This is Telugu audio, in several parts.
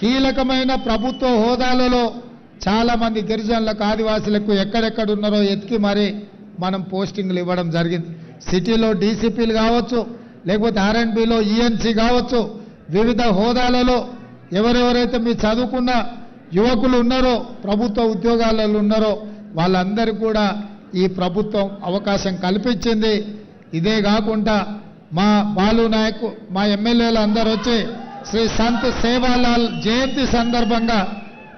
కీలకమైన ప్రభుత్వ హోదాలలో చాలా మంది గిరిజనులకు ఆదివాసులకు ఎక్కడెక్కడ ఉన్నారో ఎతికి మరి మనం పోస్టింగ్లు ఇవ్వడం జరిగింది. సిటీలో డీసీపీలు కావచ్చు లేకపోతే ఆర్ఎండ్బిలో ఈఎన్సీ కావచ్చు వివిధ హోదాలలో ఎవరెవరైతే మీ చదువుకున్న యువకులు ఉన్నారో ప్రభుత్వ ఉద్యోగాలలో ఉన్నారో వాళ్ళందరికీ కూడా ఈ ప్రభుత్వం అవకాశం కల్పించింది. ఇదే కాకుండా మా బాలు నాయకు మా ఎమ్మెల్యేలు అందరూ వచ్చి శ్రీ సంత్ సేవాలాల్ జయంతి సందర్భంగా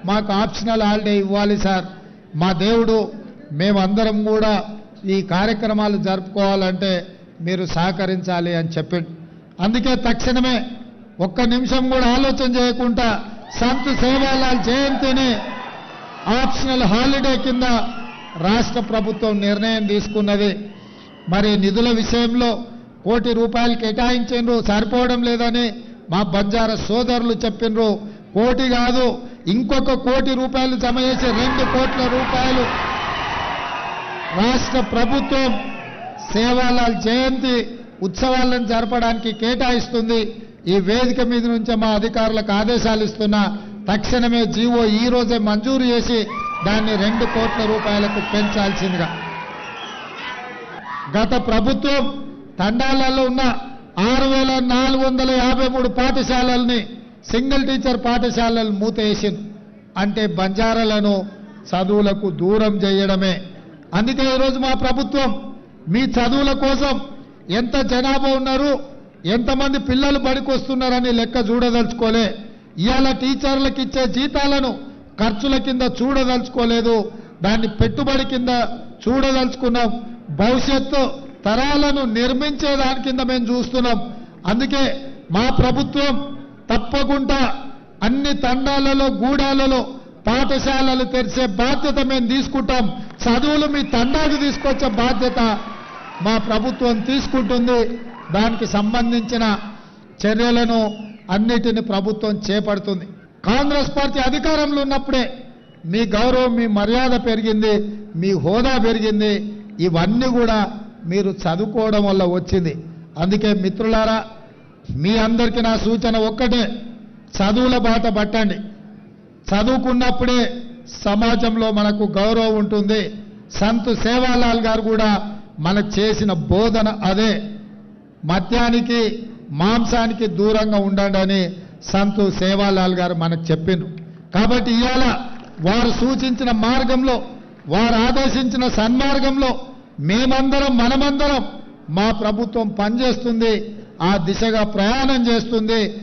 మాకు ఆప్షనల్ హాలిడే ఇవ్వాలి సార్. మా దేవుడు మేమందరం కూడా ఈ కార్యక్రమాలు జరుపుకోవాలంటే మీరు సహకరించాలి అని చెప్పిండు అందుకే తక్షణమే ఒక్క నిమిషం కూడా ఆలోచన చేయకుండా సంత్ సేవాలాల్ జయంతిని ఆప్షనల్ హాలిడే కింద రాష్ట్ర ప్రభుత్వం నిర్ణయం తీసుకున్నది. మరి నిధుల విషయంలో కోటి రూపాయలు కేటాయించిండ్రు సరిపోవడం లేదని మా బంజారా సోదరులు చెప్పినరు కోటి కాదు ఇంకొక కోటి రూపాయలు జమ చేసి రెండు కోట్ల రూపాయలు రాష్ట్ర ప్రభుత్వం సేవాలాల్ జయంతి ఉత్సవాలను జరపడానికి కేటాయిస్తుంది. ఈ వేదిక మీద నుంచి మా అధికారులకు ఆదేశాలు ఇస్తున్నా తక్షణమే జీవో ఈ రోజే మంజూరు చేసి దాన్ని రెండు కోట్ల రూపాయలకు పెంచాల్సిందిగా. గత ప్రభుత్వం తండాలలో ఉన్న ఆరు వేల నాలుగు వందల యాభై మూడు పాఠశాలల్ని సింగిల్ టీచర్ పాఠశాలలు మూతేసింది. అంటే బంజారాలను చదువులకు దూరం చేయడమే అందుకే ఈరోజు మా ప్రభుత్వం మీ చదువుల కోసం ఎంత జనాభా ఉన్నారు ఎంతమంది పిల్లలు బడికొస్తున్నారని లెక్క చూడదలుచుకోలే. ఇవాళ టీచర్లకు ఇచ్చే జీతాలను ఖర్చుల కింద చూడదలుచుకోలేదు. దాన్ని పెట్టుబడి కింద చూడదలుచుకున్నాం. భవిష్యత్తు తరాలను నిర్మించే దాని కింద మేము చూస్తున్నాం. అందుకే మా ప్రభుత్వం తప్పకుండా అన్ని తండాలలో గూడాలలో పాఠశాలలు తెరిచే బాధ్యత మేము తీసుకుంటాం. చదువులు మీ తండాకు తీసుకొచ్చే బాధ్యత మా ప్రభుత్వం తీసుకుంటుంది. దానికి సంబంధించిన చర్యలను అన్నిటిని ప్రభుత్వం చేపడుతుంది. కాంగ్రెస్ పార్టీ అధికారంలో ఉన్నప్పుడే మీ గౌరవం మీ మర్యాద పెరిగింది మీ హోదా పెరిగింది. ఇవన్నీ కూడా మీరు చదువుకోవడం వల్ల వచ్చింది. అందుకే మిత్రులారా మీ అందరికీ నా సూచన ఒక్కటే. చదువుల బాట పట్టండి. చదువుకున్నప్పుడే సమాజంలో మనకు గౌరవం ఉంటుంది. సంత్ సేవాలాల్ గారు కూడా మనకు చేసిన బోధన అదే. మద్యానికి మాంసానికి దూరంగా ఉండండి అని సంతు సేవాలాల్ గారు మనకు చెప్పిండు. కాబట్టి ఇవాళ వారు సూచించిన మార్గంలో వారు ఆదేశించిన సన్మార్గంలో మేమందరం మనమందరం మా ప్రభుత్వం పనిచేస్తుంది ఆ దిశగా ప్రయాణం చేస్తుంది.